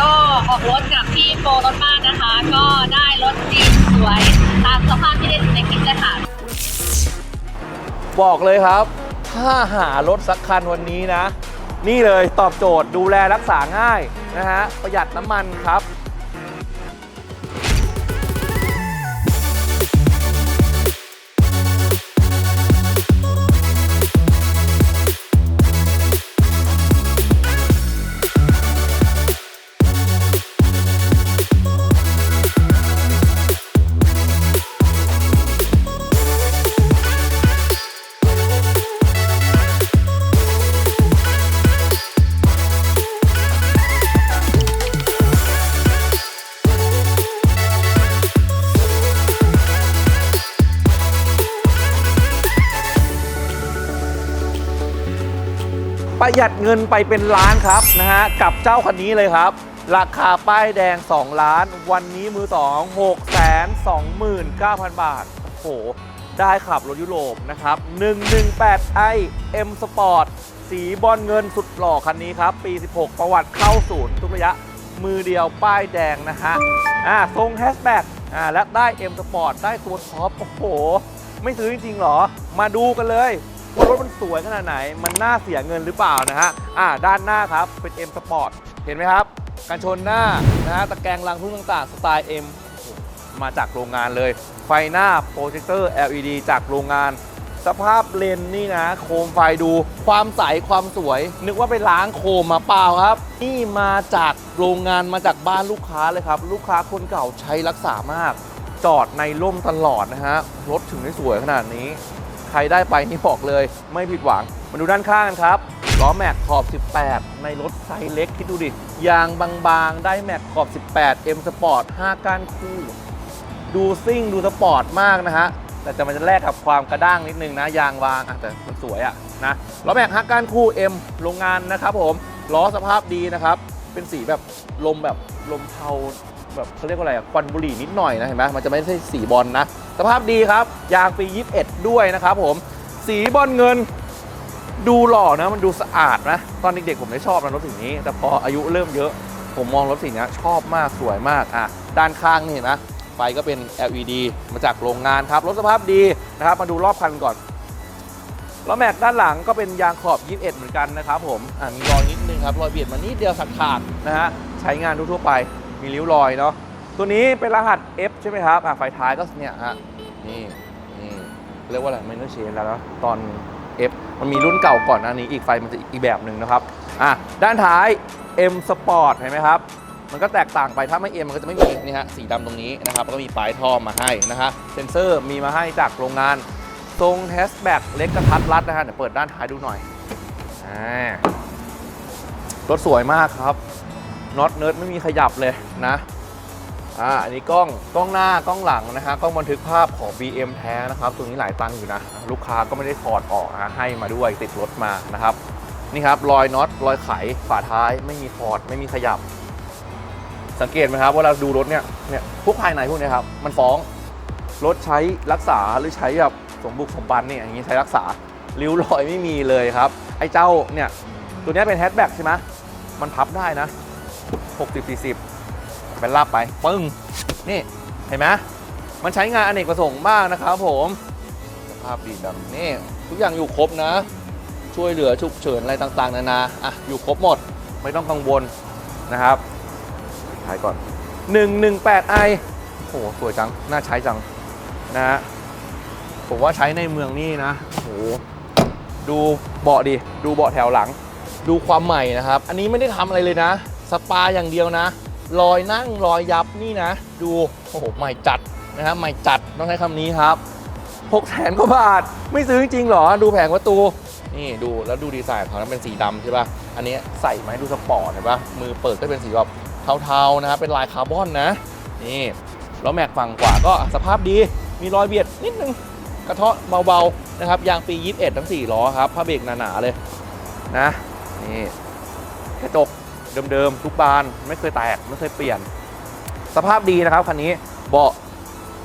ก็ออกรถกับพี่โปรรถบ้านนะคะ ก็ได้รถจีนสวย ตามสภาพที่ได้ในคลิปเลยค่ะ บอกเลยครับ ถ้าหารถสักคันวันนี้นะ นี่เลยตอบโจทย์ดูแลรักษาง่ายนะฮะประหยัดน้ำมันครับ ประหยัดเงินไปเป็นล้านครับนะฮะกับเจ้าคันนี้เลยครับ ราคาป้ายแดง 2 ล้าน วันนี้มือ2 6 2 9 0 0 0 บาทโอ้โหได้ขับรถยุโรปนะครับ 118i M Sport สีบอลเงินสุดหล่อคันนี้ครับ ปี 16 ประวัติเข้าศูนย์ทุกระยะ มือเดียวป้ายแดงนะฮะอ่าทรงแฮชแบ็กอ่าและได้ M Sport ได้ตัวท็อปโอ้โห ไม่ซื้อจริงๆหรอ มาดูกันเลย ว่ารถมันสวยขนาดไหน มันน่าเสียเงินหรือเปล่านะฮะอ่าด้านหน้าครับเป็น M Sport เห็นไหมครับกันชนหน้านะฮะตะแกรงลังพึ่งต่างๆสไตล์ M มาจากโรงงานเลย ไฟหน้าโปรเจคเตอร์ LED จากโรงงาน สภาพเลนนี่นะ โคมไฟดู ความใสความสวย นึกว่าไปล้างโคมมาเปล่าครับ นี่มาจากโรงงานมาจากบ้านลูกค้าเลยครับ ลูกค้าคนเก่าใช้รักษามาก จอดในร่มตลอดนะฮะรถถึงได้สวยขนาดนี้ ใครได้ไปนี่บอกเลย ไม่ผิดหวัง มาดูด้านข้างกันครับล้อแม็กขอบ 18 ในรถไซส์เล็กคิดดูดิ ยางบางๆ ได้แม็กขอบ 18 M Sport 5 ก้านคู่ ดูซิ่งดูสปอร์ตมากนะฮะ แต่จะมันจะแลกกับความกระด้างนิดนึงนะ ยางวางอะแต่มันสวยอะนะล้อแม็กฮักก้านคู่ M โรงงานนะครับผมล้อสภาพดีนะครับ เป็นสีแบบลมแบบลมเทา แบบเขาเรียกว่าอะไรอะควันบุหรี่นิดหน่อยนะเห็นไหมมันจะไม่ใช่สีบอลนะ สภาพดีครับยางปี21 ด้วยนะครับผมสีบอลเงินดูหล่อนะมันดูสะอาดนะ ตอนเด็กๆผมได้ชอบนะรถสีนี้ แต่พออายุเริ่มเยอะ ผมมองรถสีนี้ชอบมากสวยมากอะด้านข้างนี่เห็นไหมไฟก็เป็น LED มาจากโรงงานครับรถสภาพดีนะครับ มาดูรอบคันก่อนล้อแม็กด้านหลังก็เป็นยางขอบ 21 เหมือนกันนะครับผมอะมีรอยนิดนึงครับรอยเบียดมานิดเดียวสักขาดนะฮะใช้งานทั่วไป มีริ้วรอยเนาะตัวนี้เป็นรหัส F ใช่ไหมครับอะไฟท้ายก็เนี่ยฮะนี่นี่เรียกว่าอะไรไม่ต้องเชนแล้วเนะตอน F มันมีรุ่นเก่าก่อนหน้านี้อีกไฟมันจะอีกแบบหนึ่งนะครับอะด้านท้าย M Sport เห็นไหมครับ มันก็แตกต่างไปถ้าไม่ M มันก็จะไม่มีนี่ฮะสีดำตรงนี้นะครับแล้วก็มีปลายท่อมาให้นะฮะเซนเซอร์มีมาให้จากโรงงานทรงแฮชแบ็กเล็กกระทัดรัดนะฮะเดี๋ยวเปิดด้านท้ายดูหน่อยอ่ารถสวยมากครับ น็อตเนิร์ดไม่มีขยับเลยนะอ่าอันนี้กล้องกล้องหน้ากล้องหลังนะฮะกล้องบันทึกภาพของ BM แท้นะครับตัวนี้หลายตังค์อยู่นะ ลูกค้าก็ไม่ได้ถอดออกนะให้มาด้วยติดรถมานะครับนี่ครับรอยน็อตรอยไขฝาท้ายไม่มีถอดไม่มีขยับ สังเกตไหมครับว่าเราดูรถเนี่ยเนี่ยพวกภายในพวกนี้ครับมันฟ้องรถใช้รักษาหรือใช้แบบสมบุกสมบันเนี่ยอย่างนี้ใช้รักษาริ้วรอยไม่มีเลยครับไอ้เจ้าเนี่ยตัวนี้เป็นแฮชแบ็กใช่ไหมมันพับได้นะ 60 40เป็นลาบไปปึ้งนี่เห็นไหมมันใช้งานอเนกประสงค์มากนะครับผมสภาพดีแบบนี่ทุกอย่างอยู่ครบนะ ช่วยเหลือฉุกเฉินอะไรต่างๆนานาอะอยู่ครบหมดไม่ต้องกังวลนะครับถ่ายก่อน 118i โอ้โหสวยจัง น่าใช้จังนะฮะผมว่าใช้ในเมืองนี่นะโอ้โหดูเบาะดิ ดูเบาะแถวหลัง ดูความใหม่นะครับ อันนี้ไม่ได้ทำอะไรเลยนะ สปาอย่างเดียวนะรอยนั่งรอยยับนี่นะ ดูโอ้โหใหม่จัดนะฮะใหม่จัดต้องใช้คำนี้ครับ6แสนกว่าบาท ไม่ซื้อจริงๆหรอ ดูแผงประตู นี่ดูแล้วดูดีไซน์ของมันเป็นสีดำใช่ป่ะ อันนี้ใส่ไหมาให้ดูสปอร์ตเห็นป่ะ มือเปิดก็เป็นสีแบบเทาๆนะครับเป็นลายคาร์บอนนะ นี่ แล้วแม็กฝั่งขวาก็สภาพดี มีรอยเบียดนิดนึง กระเทาะเบาๆนะครับ ยางปี 21 ทั้ง 4 ล้อครับผ้าเบรกหนาๆเลยนะ นี่กระจก เดิมๆทุกบานไม่เคยแตกไม่เคยเปลี่ยน สภาพดีนะครับคันนี้เบาะ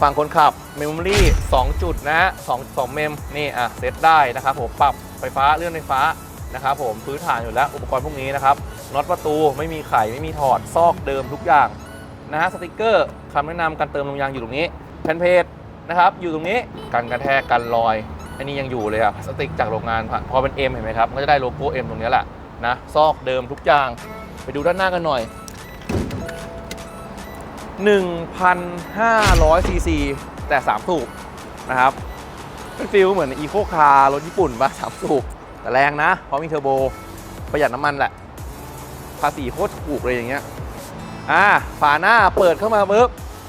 ฝั่งคนขับเมมโมรี่2จุดนะฮะ2 2เมมนี่อะเซตได้นะครับผมปรับไฟฟ้าเลื่อนไฟฟ้านะครับผมพื้นฐานอยู่แล้วอุปกรณ์พวกนี้นะครับน็อตประตูไม่มีไขไม่มีถอดซอกเดิมทุกอย่างนะฮะสติกเกอร์คำแนะนำการเติมลมยางอยู่ตรงนี้แผ่นเพจนะครับอยู่ตรงนี้กันกระแทกกันรอย อันนี้ยังอยู่เลยอะพลาสติกจากโรงงานพอเป็น M เห็นไหมครับก็จะได้โลโก้ M ตรงนี้แหละนะซอกเดิมทุกอย่าง ไปดูด้านหน้ากันหน่อย 1,500ซีซีแต่ 3 สูบนะครับ เป็นฟิลเหมือนอีโคคาร์รถญี่ปุ่นปะสามสูบแต่แรงนะ เพราะมีเทอร์โบ ประหยัดน้ำมันแหละ ภาษีโคตรถูกเลยอย่างเงี้ยอ่าฝาหน้าเปิดเข้ามาปุ๊บ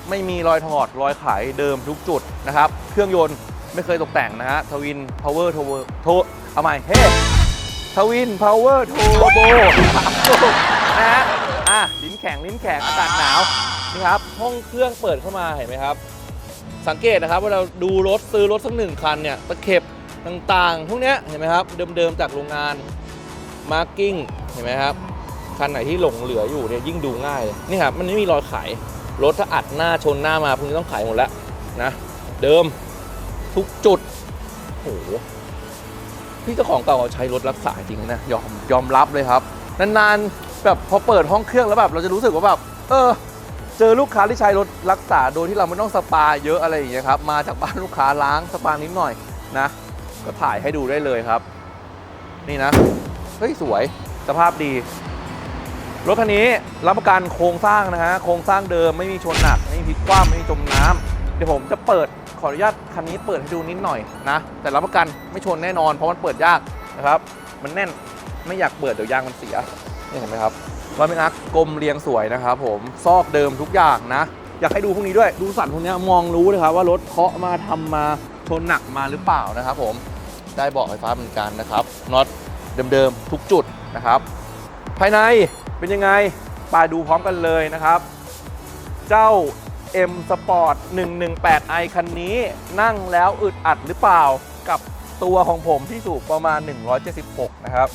ไม่มีรอยถอดรอยไขเดิมทุกจุดนะครับ เครื่องยนต์ไม่เคยตกแต่งนะฮะทวินพาวเวอร์โทโทเอาใหม่เฮ้ทวินพาวเวอร์โทโบ นะฮะอะลิ้นแข็งลิ้นแข็งอากาศหนาวนี่ครับห้องเครื่องเปิดเข้ามาเห็นไหมครับ สังเกตนะครับว่าเราดูรถซื้อรถสักหนึ่งคันเนี่ยตะเข็บต่างๆพวกเนี้ยเห็นไหมครับเดิมๆจากโรงงานมาร์กิ้งเห็นไหมครับคันไหนที่หลงเหลืออยู่เนี่ยยิ่งดูง่ายเลยนี่ครับมันไม่มีรอยไขรถถ้าอัดหน้าชนหน้ามาพวกนี้ต้องไขหมดแล้วนะเดิมทุกจุดโอ้โหพี่เจ้าของเก่าเขาใช้รถรักษาจริงนะยอมยอมรับเลยครับ นานๆ แบบพอเปิดห้องเครื่องแล้วแบบเราจะรู้สึกว่าแบบเออ เจอลูกค้าที่ใช้รถรักษาโดยที่เราไม่ต้องสปาเยอะอะไรอย่างเงี้ยครับมาจากบ้านลูกค้าล้างสปานิดหน่อยนะก็ถ่ายให้ดูได้เลยครับ นี่นะเฮ้ยสวยสภาพดี รถคันนี้รับประกันโครงสร้างนะฮะโครงสร้างเดิมไม่มีชนหนักไม่มีพลิกคว่ำไม่มีจมน้ำเดี๋ยวผมจะเปิดขออนุญาตคันนี้เปิดให้ดูนิดหน่อยนะแต่รับประกันไม่ชนแน่นอนเพราะมันเปิดยากนะครับ มันแน่นไม่อยากเปิดเดี๋ยวยางมันเสีย นี่เห็นไหมครับรอยเป็นอักกลมเรียงสวยนะครับผมซอกเดิมทุกอย่างนะ อยากให้ดูพวกนี้ด้วยดูสันพวกนี้มองรู้เลยครับว่ารถเคาะมาทำมาชนหนักมาหรือเปล่านะครับผมได้เบอกไฟฟ้าเหมือนกันนะครับน็อตเดิมๆทุกจุดนะครับ ภายในเป็นยังไงไปดูพร้อมกันเลยนะครับ เจ้า M Sport 118i คันนี้นั่งแล้วอึดอัดหรือเปล่ากับตัวของผมที่สูงประมาณ 176 นะครับ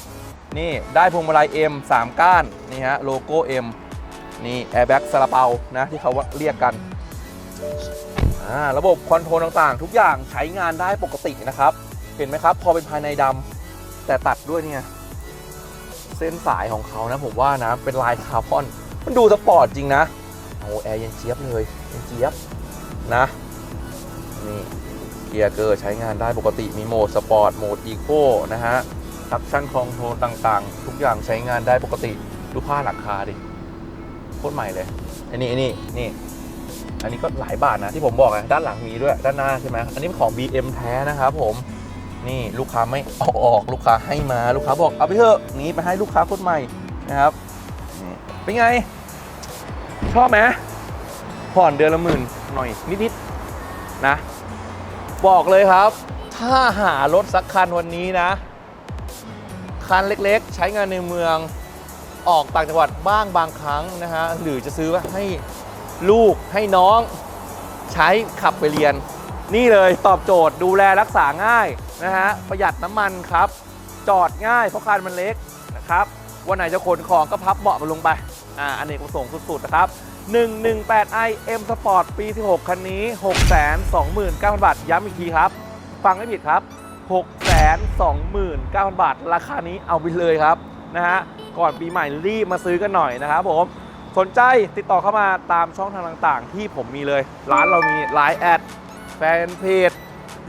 นี่ได้พวงมาลัย M 3 ก้านนี่ฮะโลโก้ M นี่ Airbag ซาลาเปานะที่เขาเรียกกันระบบคอนโทรลต่างๆ ทุกอย่างใช้งานได้ปกตินะครับ เห็นไหมครับ พอเป็นภายในดำแต่ตัดด้วยเนี่ยเส้นสายของเขานะผมว่านะเป็นลายคาร์บอน มันดูสปอร์ตจริงนะโอ้แอร์เย็นเจี๊ยบเลยเย็นเจี๊ยบนะนี่เกียร์เกอร์ใช้งานได้ปกติมีโหมดสปอร์ตโหมดอีโคนะฮะ ทักชั่นคอนโทรต่างๆ ทุกอย่างใช้งานได้ปกติ ดูผ้าหลังคาดิโคตรใหม่เลยอันนี้อันนี้นี่ อันนี้ก็หลายบาทนะที่ผมบอกไงด้านหลังมีด้วยด้านหน้าใช่ไหมอันนี้เป็นของ BM แท้นะครับผมนี่ลูกค้าไม่เอาออกลูกค้าให้มาลูกค้าบอกเอาไปเถอะนี้ไปให้ลูกค้าคนใหม่นะครับเป็นไง ชอบไหมผ่อนเดือนละหมื่นหน่อยนิดๆนะ บอกเลยครับ ถ้าหารถสักคันวันนี้นะ คันเล็กๆ ใช้งานในเมืองออกต่างจังหวัดบ้างบางครั้งนะฮะหรือจะซื้อไว้ให้ลูกให้น้อง ใช้ขับไปเรียน นี่เลยตอบโจทย์ดูแลรักษาง่ายนะฮะประหยัดน้ำมันครับ จอดง่ายเพราะคันมันเล็กนะครับวันไหนจะขนของก็พับเบาะมันลงไปอ่าอันนี้ประสงค์สุดๆนะครับ 118i M Sport ปี 16 คันนี้ 629,000 บาท ย้ำอีกทีครับ ฟังไม่ผิดครับ 629,000 บาท ราคานี้เอาไปเลยครับนะฮะก่อนปีใหม่รีบมาซื้อกันหน่อยนะครับผมสนใจติดต่อเข้ามาตามช่องทางต่างๆ ที่ผมมีเลย ร้านเรามี Line แอดแฟนเพจ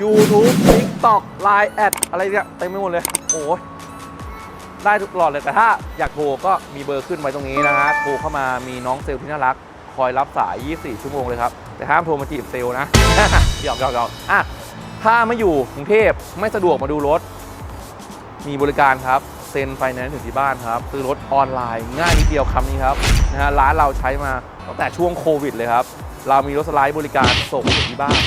YouTube TikTok Line แอดอะไรเนี่ยเต็มไปหมดเลย โอ้ยได้ทุกหลอดเลยแต่ถ้าอยากโทรก็มีเบอร์ขึ้นไว้ตรงนี้นะฮะโทรเข้ามามีน้องเซลล์ที่น่ารัก คอยรับสาย 24 ชั่วโมงเลยครับ แต่ห้ามโทรมาจีบเซลล์นะหยอกหยอกหยอกอะ ถ้าไม่อยู่กรุงเทพไม่สะดวกมาดูรถ มีบริการครับ เซ็นไฟแนนซ์ถึงที่บ้านครับซื้อรถออนไลน์ง่ายนิดเดียวคำนี้ครับนะฮะร้านเราใช้มาตั้งแต่ช่วงโควิดเลยครับ เรามีรถสไลด์บริการส่งถึงที่บ้าน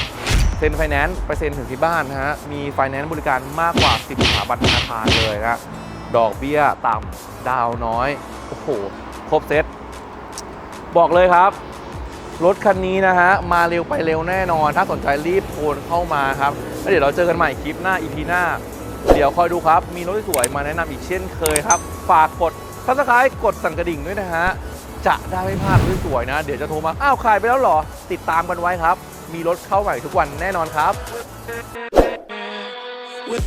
เซ็นไฟแนนซ์ไปเซ็นถึงที่บ้านนะฮะมีไฟแนนซ์บริการมากกว่า 10สถาบันธนาคารเลยนะดอกเบี้ยต่ำดาวน้อยโอ้โหครบเซ็ตบอกเลยครับ รถคันนี้นะฮะ มาเร็วไปเร็วแน่นอน ถ้าสนใจรีบโทรเข้ามาครับ แล้วเดี๋ยวเราเจอกันใหม่คลิปหน้า EP หน้า เดี๋ยวคอยดูครับ มีรถสวยมาแนะนำอีกเช่นเคยครับ ฝากกดซับสไครต์กดสั่นกระดิ่งด้วยนะฮะ จะได้ไม่พลาดรถสวยนะ เดี๋ยวจะโทรมา อ้าวขายไปแล้วเหรอ ติดตามกันไว้ครับ มีรถเข้าใหม่ทุกวันแน่นอนครับ With